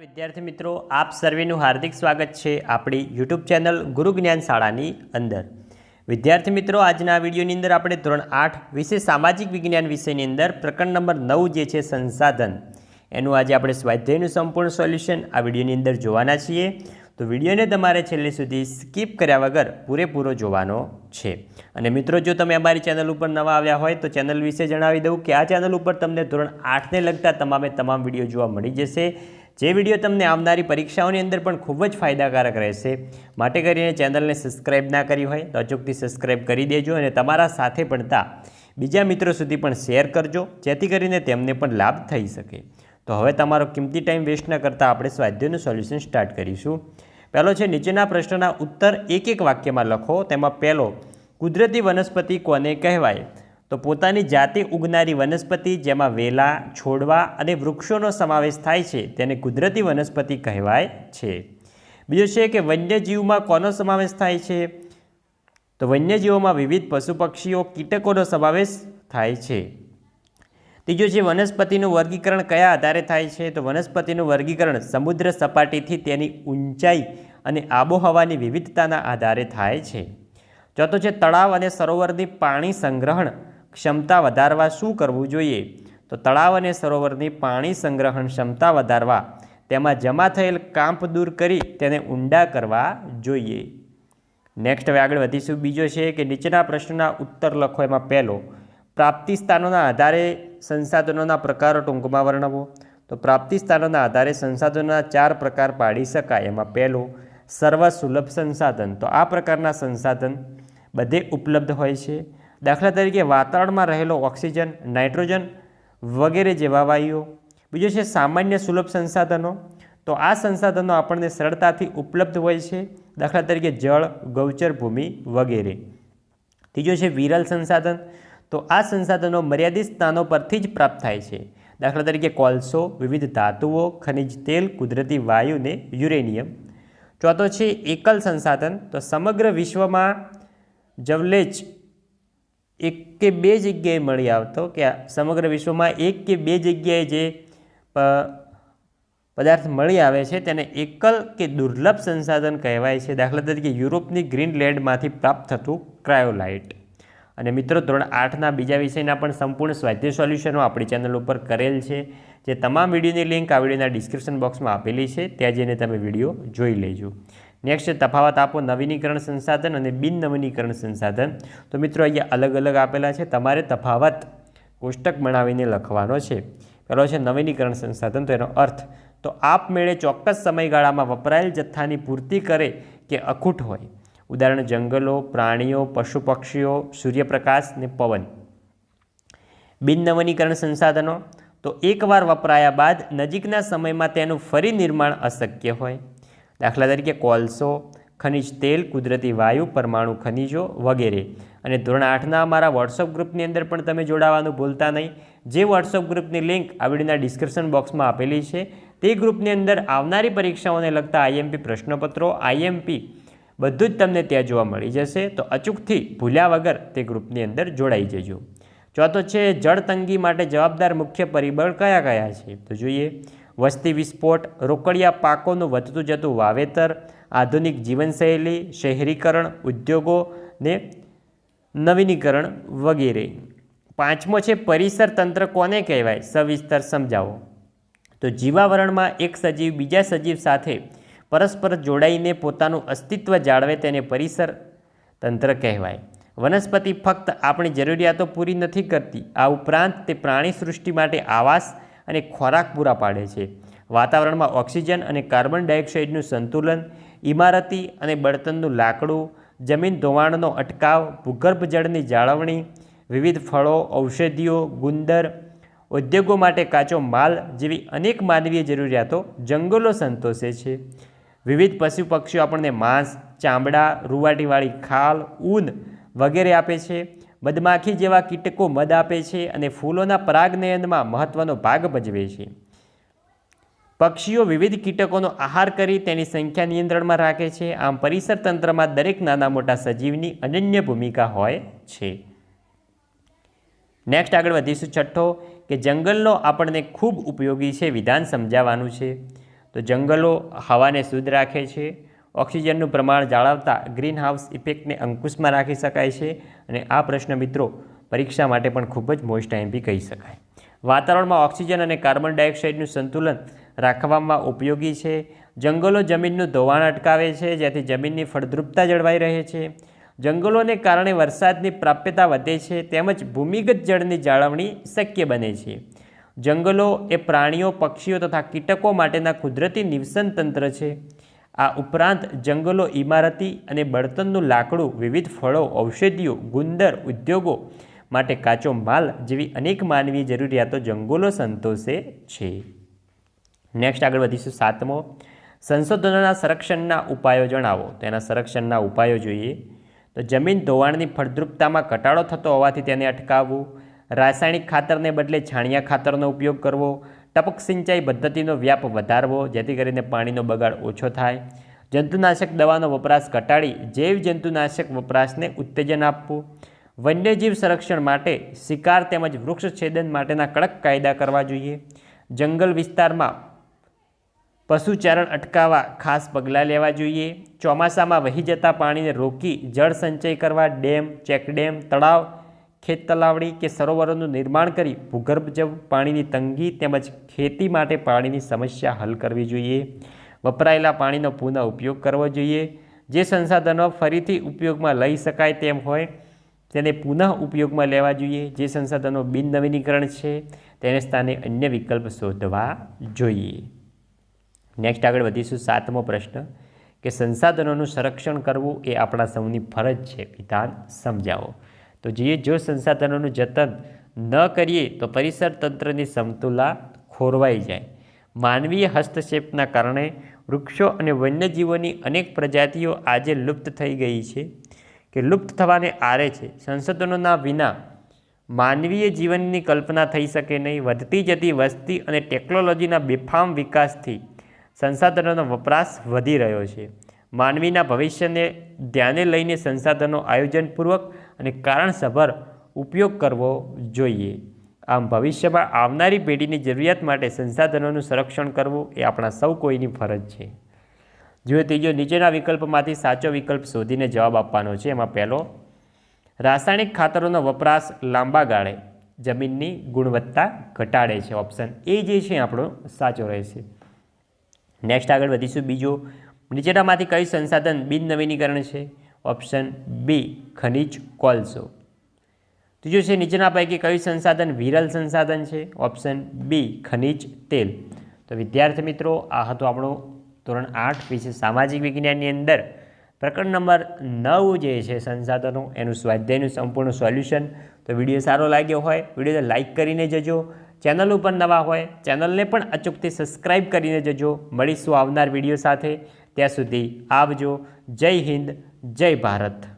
વિદ્યાર્થી મિત્રો, આપ સર્વેનું હાર્દિક સ્વાગત છે આપણી યુટ્યુબ ચેનલ ગુરુ જ્ઞાન શાળાની અંદર. વિદ્યાર્થી મિત્રો, આજના વિડીયોની અંદર આપણે ધોરણ આઠ વિશે સામાજિક વિજ્ઞાન વિષયની અંદર પ્રકરણ નંબર નવ જે છે સંસાધન, એનું આજે આપણે સ્વાધ્યાયનું સંપૂર્ણ સોલ્યુશન આ વિડીયોની અંદર જોવાના છીએ. તો વિડીયોને તમારે છેલ્લે સુધી સ્કીપ કર્યા વગર પૂરેપૂરો જોવાનો છે. અને મિત્રો, જો તમે અમારી ચેનલ ઉપર નવા આવ્યા હોય, તો ચેનલ વિશે જણાવી દઉં કે આ ચેનલ ઉપર તમને ધોરણ આઠને લગતા તમામે તમામ વીડિયો જોવા મળી જશે. જે વીડિયો તમને આવનારી પરીક્ષાઓની અંદર પણ ખૂબ જ ફાયદાકારક રહેશે. માટે કરીને ચેનલને સબસ્ક્રાઇબ ના કરી હોય તો અચૂકથી સબસ્ક્રાઇબ કરી દેજો અને તમારા સાથે ભણતા બીજા મિત્રો સુધી પણ શેર કરજો, જેથી કરીને તેમને પણ લાભ થઈ શકે. તો હવે તમારો કિંમતી ટાઈમ વેસ્ટ ન કરતાં આપણે સ્વાધ્યાયનું સોલ્યુશન સ્ટાર્ટ કરીશું. પહેલો છે, નીચેના પ્રશ્નના ઉત્તર એક એક વાક્યમાં લખો. તેમાં પહેલો, કુદરતી વનસ્પતિ કોને કહેવાય? તો પોતાની જાતે ઉગનારી વનસ્પતિ જેમાં વેલા, છોડવા અને વૃક્ષોનો સમાવેશ થાય છે તેને કુદરતી વનસ્પતિ કહેવાય છે. બીજો છે કે વન્યજીવમાં કોનો સમાવેશ થાય છે? તો વન્યજીવોમાં વિવિધ પશુ પક્ષીઓ કીટકોનો સમાવેશ થાય છે. ત્રીજો છે વનસ્પતિનું વર્ગીકરણ કયા આધારે થાય છે? તો વનસ્પતિનું વર્ગીકરણ સમુદ્ર સપાટીથી તેની ઊંચાઈ અને આબોહવાની વિવિધતાના આધારે થાય છે. ચોથો છે તળાવ અને સરોવરની પાણી સંગ્રહણ. ક્ષમતા વધારવા શું કરવું જોઈએ? તો તળાવ અને સરોવરની પાણી સંગ્રહણ ક્ષમતા વધારવા, તેમાં જમા થયેલ કાંપ દૂર કરી તેને ઊંડા કરવા જોઈએ. નેક્સ્ટ હવે આગળ વધીશું. બીજો છે કે નીચેના પ્રશ્નના ઉત્તર લખો. એમાં પહેલો, પ્રાપ્તિ સ્થાનોના આધારે સંસાધનોના પ્રકારો ટૂંકમાં વર્ણવો. તો પ્રાપ્તિ સ્થાનોના આધારે સંસાધનોના ચાર પ્રકાર પાડી શકાય. એમાં પહેલો સર્વ સુલભ સંસાધન. તો આ પ્રકારના સંસાધન બધે ઉપલબ્ધ હોય છે. દાખલા તરીકે વાતાવરણમાં રહેલો ઓક્સિજન, નાઇટ્રોજન વગેરે જેવા વાયુઓ. બીજું છે સામાન્ય સુલભ સંસાધનો. તો આ સંસાધનો આપણને સરળતાથી ઉપલબ્ધ હોય છે. દાખલા તરીકે જળ, ગૌચર ભૂમિ વગેરે. ત્રીજો છે વિરલ સંસાધન. તો આ સંસાધનો મર્યાદિત સ્થાનો પરથી જ પ્રાપ્ત થાય છે. દાખલા તરીકે કોલસો, વિવિધ ધાતુઓ, ખનિજ તેલ, કુદરતી વાયુ ને યુરેનિયમ. ચોથો છે એકલ સંસાધન. તો સમગ્ર વિશ્વમાં જવલેજ એક કે બે જગ્યાએ મળી આવતો કે સમગ્ર વિશ્વમાં એક કે બે જગ્યાએ જે પદાર્થ મળી આવે છે તેને એકલ કે દુર્લભ સંસાધન કહેવાય છે. દાખલા તરીકે યુરોપની ગ્રીનલેન્ડમાંથી પ્રાપ્ત થતું ક્રાયોલાઇટ. અને મિત્રો, ધોરણ આઠના બીજા વિષયના પણ સંપૂર્ણ સ્વાધ્યાય સોલ્યુશનો આપણી ચેનલ ઉપર કરેલ છે, જે તમામ વિડીયોની લિંક આ વિડીયોના ડિસ્ક્રિપ્શન બોક્સમાં આપેલી છે. ત્યાં જઈને તમે વીડિયો જોઈ લેજો. નેક્સ્ટ તફાવત આપો નવીનીકરણ સંસાધન અને બિન નવીનીકરણ સંસાધન. તો મિત્રો, અહીંયા અલગ અલગ આપેલા છે. તમારે તફાવત કોષ્ટક બનાવીને લખવાનો છે. પહેલો છે નવીનીકરણ સંસાધન. તો એનો અર્થ, તો આપમેળે ચોક્કસ સમયગાળામાં વપરાયેલ જથ્થાની પૂર્તિ કરે કે અખૂટ હોય. ઉદાહરણ, જંગલો, પ્રાણીઓ, પશુ પક્ષીઓ, સૂર્યપ્રકાશ ને પવન. બિન નવીનીકરણ સંસાધનો, તો એકવાર વપરાયા બાદ નજીકના સમયમાં તેનું ફરી નિર્માણ અશક્ય હોય. દાખલા તરીકે કોલસો, ખનિજ તેલ, કુદરતી વાયુ, પરમાણુ ખનિજો વગેરે. અને ધોરણ આઠના અમારા વોટ્સઅપ ગ્રુપની અંદર પણ તમે જોડાવાનું ભૂલતા નહીં. જે વોટ્સઅપ ગ્રુપની લિંક આ વિડીયોના ડિસ્ક્રિપ્શન બોક્સમાં આપેલી છે, તે ગ્રુપની અંદર આવનારી પરીક્ષાઓને લગતા આઈએમપી પ્રશ્નપત્રો, આઈએમપી બધું જ તમને ત્યાં જોવા મળી જશે. તો અચૂકથી ભૂલ્યા વગર તે ગ્રુપની અંદર જોડાઈ જજો. ચોથો છે, જળતંગી માટે જવાબદાર મુખ્ય પરિબળ કયા કયા છે? તો જોઈએ. વસ્તી વિસ્ફોટ, રોકડિયા પાકોનું વધતું જતું વાવેતર, આધુનિક જીવનશૈલી, શહેરીકરણ, ઉદ્યોગો ને નવીનીકરણ વગેરે. પાંચમો છે પરિસર તંત્ર કોને કહેવાય? સવિસ્તર સમજાવો. તો જીવાવરણમાં એક સજીવ બીજા સજીવ સાથે પરસ્પર જોડાઈને પોતાનું અસ્તિત્વ જાળવે તેને પરિસર તંત્ર કહેવાય. વનસ્પતિ ફક્ત આપણી જરૂરિયાતો પૂરી નથી કરતી. આ ઉપરાંત તે પ્રાણી સૃષ્ટિ માટે આવાસ અને ખોરાક પૂરા પાડે છે. વાતાવરણમાં ઓક્સિજન અને કાર્બન ડાયોક્સાઇડનું સંતુલન, ઇમારતી અને બળતણનું લાકડું, જમીન ધોવાણનો અટકાવ, ભૂગર્ભ જળની જાળવણી, વિવિધ ફળો, ઔષધિઓ, ગુંદર, ઉદ્યોગો માટે કાચો માલ જેવી અનેક માનવીય જરૂરિયાતો જંગલો સંતોષે છે. વિવિધ પશુ પક્ષીઓ આપણને માંસ, ચામડા, રૂવાટીવાળી ખાલ, ઊન વગેરે આપે છે. મધમાખી જેવા કીટકો મધ આપે છે અને ફૂલોના પરાગનયનમાં મહત્ત્વનો ભાગ ભજવે છે. પક્ષીઓ વિવિધ કીટકોનો આહાર કરી તેની સંખ્યા નિયંત્રણમાં રાખે છે. આમ પરિસર તંત્રમાં દરેક નાના મોટા સજીવની અનન્ય ભૂમિકા હોય છે. નેક્સ્ટ આગળ વધીશું છઠ્ઠો, કે જંગલનો આપણને ખૂબ ઉપયોગી છે વિધાન સમજાવવાનું છે. તો જંગલો હવાને શુદ્ધ રાખે છે ઓક્સિજનનું પ્રમાણ જાળવતા ગ્રીન હાઉસ ઇફેક્ટને અંકુશમાં રાખી શકાય છે અને આ પ્રશ્ન મિત્રો પરીક્ષા માટે પણ ખૂબ જ મોસ્ટ બી કહી શકાય. વાતાવરણમાં ઓક્સિજન અને કાર્બન ડાયોક્સાઇડનું સંતુલન રાખવામાં ઉપયોગી છે. જંગલો જમીનનું ધોવાણ અટકાવે છે, જેથી જમીનની ફળદ્રુપતા જળવાઈ રહે છે. જંગલોને કારણે વરસાદની પ્રાપ્યતા વધે છે, તેમજ ભૂમિગત જળની જાળવણી શક્ય બને છે. જંગલો એ પ્રાણીઓ, પક્ષીઓ તથા કીટકો માટેના કુદરતી નિવસન તંત્ર છે. આ ઉપરાંત જંગલો, ઇમારતી અને બળતણનું લાકડું, વિવિધ ફળો, ઔષધિઓ, ગુંદર, ઉદ્યોગો માટે કાચો માલ જેવી અનેક માનવી જરૂરિયાતો જંગલો સંતોષે છે. નેક્સ્ટ આગળ વધીશું સાતમો. સંશોધનોના સંરક્ષણના ઉપાયો જણાવો. તો એના સંરક્ષણના ઉપાયો જોઈએ. તો જમીન ધોવાણની ફળદ્રુપતામાં ઘટાડો થતો હોવાથી તેને અટકાવવું. રાસાયણિક ખાતરને બદલે છાણિયા ખાતરનો ઉપયોગ કરવો. ટપક સિંચાઈ પદ્ધતિનો વ્યાપ વધારવો, જેથી કરીને પાણીનો બગાડ ઓછો થાય. જંતુનાશક દવાનો વપરાશ ઘટાડી, જૈવ જંતુનાશક વપરાશને ઉત્તેજન આપવું. વન્યજીવ સંરક્ષણ માટે શિકાર તેમજ વૃક્ષ છેદન માટેના કડક કાયદા કરવા જોઈએ. જંગલ વિસ્તારમાં પશુચારણ અટકાવવા ખાસ પગલાં લેવા જોઈએ. ચોમાસામાં વહી જતા પાણીને રોકી જળ સંચય કરવા, ડેમ, ચેકડેમ, તળાવ ખેત તલાવડી કે સરોવરોનું નિર્માણ કરી ભૂગર્ભ જળ, પાણીની તંગી તેમજ ખેતી માટે પાણીની સમસ્યા હલ કરવી જોઈએ. વપરાયેલા પાણીનો પુનઃ ઉપયોગ કરવો જોઈએ. જે સંસાધનો ફરીથી ઉપયોગમાં લઈ શકાય તેમ હોય, તેને પુનઃ ઉપયોગમાં લેવા જોઈએ. જે સંસાધનો બિન નવીનીકરણ છે, તેને સ્થાને અન્ય વિકલ્પ શોધવા જોઈએ. નેક્સ્ટ આગળ વધીશું સાતમો પ્રશ્ન, કે સંસાધનોનું સંરક્ષણ કરવું એ આપણા સૌની ફરજ છે. વિધાન સમજાવો. તો જોઈએ જો સંસાધનોનું જતન ન કરીએ તો પરિસર તંત્રની સમતુલા ખોરવાઈ જાય. માનવીય હસ્તક્ષેપના કારણે વૃક્ષો અને વન્યજીવોની અનેક પ્રજાતિઓ આજે લુપ્ત થઈ ગઈ છે કે લુપ્ત થવાને આરે છે. સંસાધનોના વિના માનવીય જીવનની કલ્પના થઈ શકે નહીં. વધતી જતી વસ્તી અને ટેકનોલોજીના બેફામ વિકાસથી સંસાધનોનો વપરાશ વધી રહ્યો છે. માનવીના ભવિષ્યને ધ્યાને લઈને સંસાધનો આયોજનપૂર્વક અને કારણસભર ઉપયોગ કરવો જોઈએ. આમ ભવિષ્યમાં આવનારી પેઢીની જરૂરિયાત માટે સંસાધનોનું સંરક્ષણ કરવું એ આપણા સૌ કોઈની ફરજ છે. જો ત્રીજો, નીચેના વિકલ્પમાંથી સાચો વિકલ્પ શોધીને જવાબ આપવાનો છે. એમાં પહેલો, રાસાયણિક ખાતરોનો વપરાશ લાંબા ગાળે જમીનની ગુણવત્તા ઘટાડે છે. ઓપ્શન એ જે છે આપણો સાચો રહેશે. નેક્સ્ટ આગળ વધીશું. બીજો, નીચેનામાંથી કયું સંસાધન બિન નવીનીકરણ છે? ઓપ્શન બી, ખનિજ કોલસો. ત્રીજું છે, નીચેના પૈકી કયું સંસાધન વિરલ સંસાધન છે? ઓપ્શન બી, ખનિજ તેલ. તો વિદ્યાર્થી મિત્રો, આ હતો આપણો ધોરણ આઠ વિશે સામાજિક વિજ્ઞાનની અંદર. પ્રકરણ નંબર નવ જે છે, સંસાધનો, એનું સ્વાધ્યાયનું સંપૂર્ણ સોલ્યુશન. તો વીડિયો સારો લાગ્યો હોય, વિડીયોને લાઇક કરીને જજો. ચેનલ ઉપર નવા હોય, ચેનલને પણ અચૂકથી સબસ્ક્રાઈબ કરીને જજો. મળીશું આવનાર વીડિયો સાથે. ત્યાં સુધી આવજો. જય હિન્દ. જય ભારત.